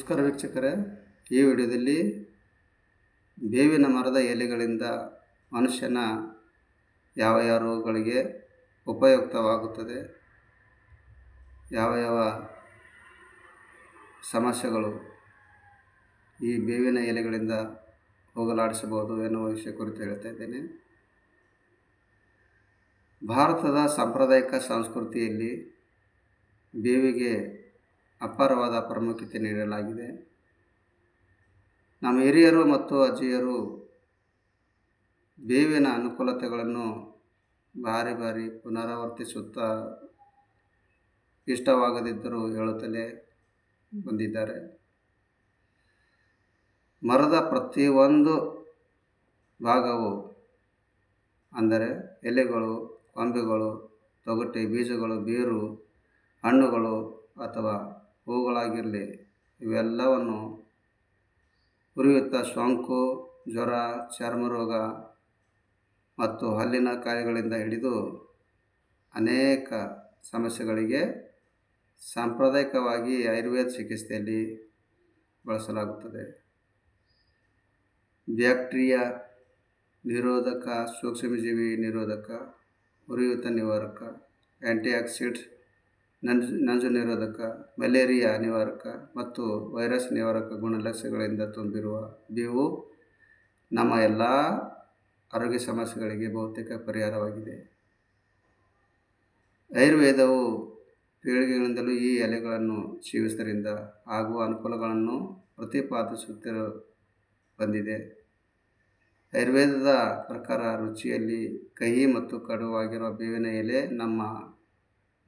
ನಮಸ್ಕಾರ ವೀಕ್ಷಕರೇ. ಈ ವಿಡಿಯೋದಲ್ಲಿ ಬೇವಿನ ಮರದ ಎಲೆಗಳಿಂದ ಮನುಷ್ಯನ ಯಾವ ಯಾವ ರೋಗಗಳಿಗೆ ಉಪಯುಕ್ತವಾಗುತ್ತದೆ, ಯಾವ ಯಾವ ಸಮಸ್ಯೆಗಳು ಈ ಬೇವಿನ ಎಲೆಗಳಿಂದ ಹೋಗಲಾಡಿಸಬಹುದು ಎನ್ನುವ ವಿಷಯ ಕುರಿತು ಹೇಳ್ತಾ ಇದ್ದೇನೆ. ಭಾರತದ ಸಾಂಪ್ರದಾಯಿಕ ಸಂಸ್ಕೃತಿಯಲ್ಲಿ ಬೇವಿಗೆ ಅಪಾರವಾದ ಪ್ರಾಮುಖ್ಯತೆ ನೀಡಲಾಗಿದೆ. ನಮ್ಮ ಹಿರಿಯರು ಮತ್ತು ಅಜ್ಜಿಯರು ಬೇವಿನ ಅನುಕೂಲತೆಗಳನ್ನು ಬಾರಿ ಬಾರಿ ಪುನರಾವರ್ತಿಸುತ್ತಾ ಇಷ್ಟವಾಗದಿದ್ದರೂ ಹೇಳುತ್ತಲೇ ಬಂದಿದ್ದಾರೆ. ಮರದ ಪ್ರತಿಯೊಂದು ಭಾಗವು ಅಂದರೆ ಎಲೆಗಳು, ಕೊಂಬೆಗಳು, ತೊಗಟೆ, ಬೀಜಗಳು, ಬೇರು, ಹಣ್ಣುಗಳು ಅಥವಾ ಹೂಗಳಾಗಿರಲಿ, ಇವೆಲ್ಲವನ್ನು ಉರಿಯುತ್ತ ಸೋಂಕು ಜ್ವರ, ಚರ್ಮ ರೋಗ ಮತ್ತು ಹಲ್ಲಿನ ಕಾಯಿಗಳಿಂದ ಹಿಡಿದು ಅನೇಕ ಸಮಸ್ಯೆಗಳಿಗೆ ಸಾಂಪ್ರದಾಯಿಕವಾಗಿ ಆಯುರ್ವೇದ ಚಿಕಿತ್ಸೆಯಲ್ಲಿ ಬಳಸಲಾಗುತ್ತದೆ. ಬ್ಯಾಕ್ಟೀರಿಯಾ ನಿರೋಧಕ, ಸೂಕ್ಷ್ಮಜೀವಿ ನಿರೋಧಕ, ಉರಿಯೂತ ನಿವಾರಕ ನಂಜು ನಂಜು ನಿರೋಧಕ, ಮಲೇರಿಯಾ ನಿವಾರಕ ಮತ್ತು ವೈರಸ್ ನಿವಾರಕ ಗುಣಲಕ್ಷಗಳಿಂದ ತುಂಬಿರುವ ಬೇವು ನಮ್ಮ ಎಲ್ಲ ಆರೋಗ್ಯ ಸಮಸ್ಯೆಗಳಿಗೆ ಬಹುತೇಕ ಪರಿಹಾರವಾಗಿದೆ. ಆಯುರ್ವೇದವು ಪೀಳಿಗೆಗಳಿಂದಲೂ ಈ ಎಲೆಗಳನ್ನು ಸೇವಿಸುವುದರಿಂದ ಆಗುವ ಅನುಕೂಲಗಳನ್ನು ಪ್ರತಿಪಾದಿಸುತ್ತಿರ ಬಂದಿದೆ. ಆಯುರ್ವೇದದ ಪ್ರಕಾರ ರುಚಿಯಲ್ಲಿ ಕಹಿ ಮತ್ತು ಕಡುವಾಗಿರುವ ಬೇವಿನ ಎಲೆ ನಮ್ಮ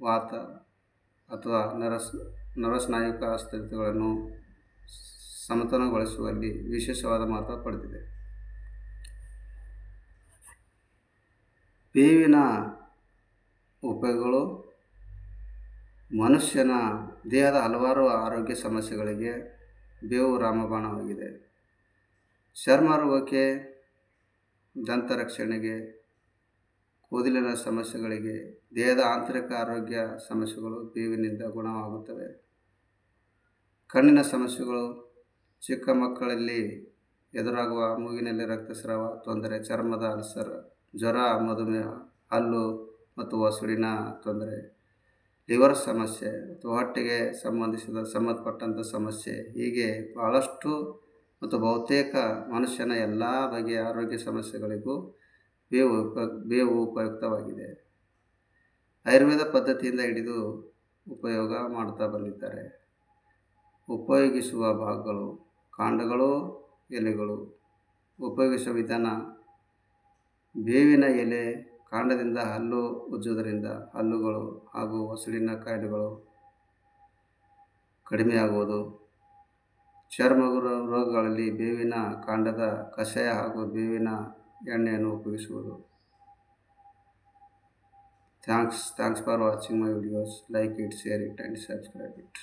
ವಾತ ಅಥವಾ ನರಸ್, ನರಸ್ನಾಯುಕ ಸ್ಥಿತಿಗಳನ್ನು ಸಮತೋಲನಗೊಳಿಸುವಲ್ಲಿ ವಿಶೇಷವಾದ ಮಹತ್ವ ಪಡೆದಿದೆ. ಬೇವಿನ ಉಪಯೋಗಗಳು ಮನುಷ್ಯನ ದೇಹದ ಹಲವಾರು ಆರೋಗ್ಯ ಸಮಸ್ಯೆಗಳಿಗೆ ಬೇವು ರಾಮಬಾಣವಾಗಿದೆ. ಚರ್ಮ ರೋಗಕ್ಕೆ ದಂತ ರಕ್ಷಣೆಗೆ ಕೂದಲಿನ ಸಮಸ್ಯೆಗಳಿಗೆ, ದೇಹದ ಆಂತರಿಕ ಆರೋಗ್ಯ ಸಮಸ್ಯೆಗಳು ಬೇವಿನಿಂದ ಗುಣವಾಗುತ್ತವೆ. ಕಣ್ಣಿನ ಸಮಸ್ಯೆಗಳು, ಚಿಕ್ಕ ಮಕ್ಕಳಲ್ಲಿ ಎದುರಾಗುವ ಮೂಗಿನಲ್ಲಿ ರಕ್ತಸ್ರಾವ, ತೊಂದರೆ, ಚರ್ಮದ ಅಲ್ಸರ್, ಜ್ವರ, ಮಧುಮೇಹ, ಹಲ್ಲು ಮತ್ತು ಒಸುಡಿನ ತೊಂದರೆ, ಲಿವರ್ ಸಮಸ್ಯೆ ಅಥವಾ ಹೊಟ್ಟೆಗೆ ಸಂಬಂಧಿಸಿದ ಸಂಬಂಧಪಟ್ಟಂಥ ಸಮಸ್ಯೆ, ಹೀಗೆ ಭಾಳಷ್ಟು ಮತ್ತು ಬಹುತೇಕ ಮನುಷ್ಯನ ಎಲ್ಲ ಬಗೆಯ ಆರೋಗ್ಯ ಸಮಸ್ಯೆಗಳಿಗೂ ಬೇವು ಬೇವು ಉಪಯುಕ್ತವಾಗಿದೆ. ಆಯುರ್ವೇದ ಪದ್ಧತಿಯಿಂದ ಹಿಡಿದು ಉಪಯೋಗ ಮಾಡ್ತಾ ಬಂದಿದ್ದಾರೆ. ಉಪಯೋಗಿಸುವ ಭಾಗಗಳು ಕಾಂಡಗಳು, ಎಲೆಗಳು. ಉಪಯೋಗಿಸುವ ವಿಧಾನ, ಬೇವಿನ ಎಲೆ ಕಾಂಡದಿಂದ ಹಲ್ಲು ಉಜ್ಜೋದರಿಂದ ಹಲ್ಲುಗಳು ಹಾಗೂ ಹಸುಳಿನ ಕಾಯಿಲೆಗಳು ಕಡಿಮೆಯಾಗುವುದು ಚರ್ಮ ರೋಗಗಳಲ್ಲಿ ಬೇವಿನ ಕಾಂಡದ ಕಷಾಯ ಹಾಗೂ ಬೇವಿನ ಎಣ್ಣೆಯನ್ನು ಉಪಯೋಗಿಸುವುದು thanks thanks for watching my videos like it share it and subscribe it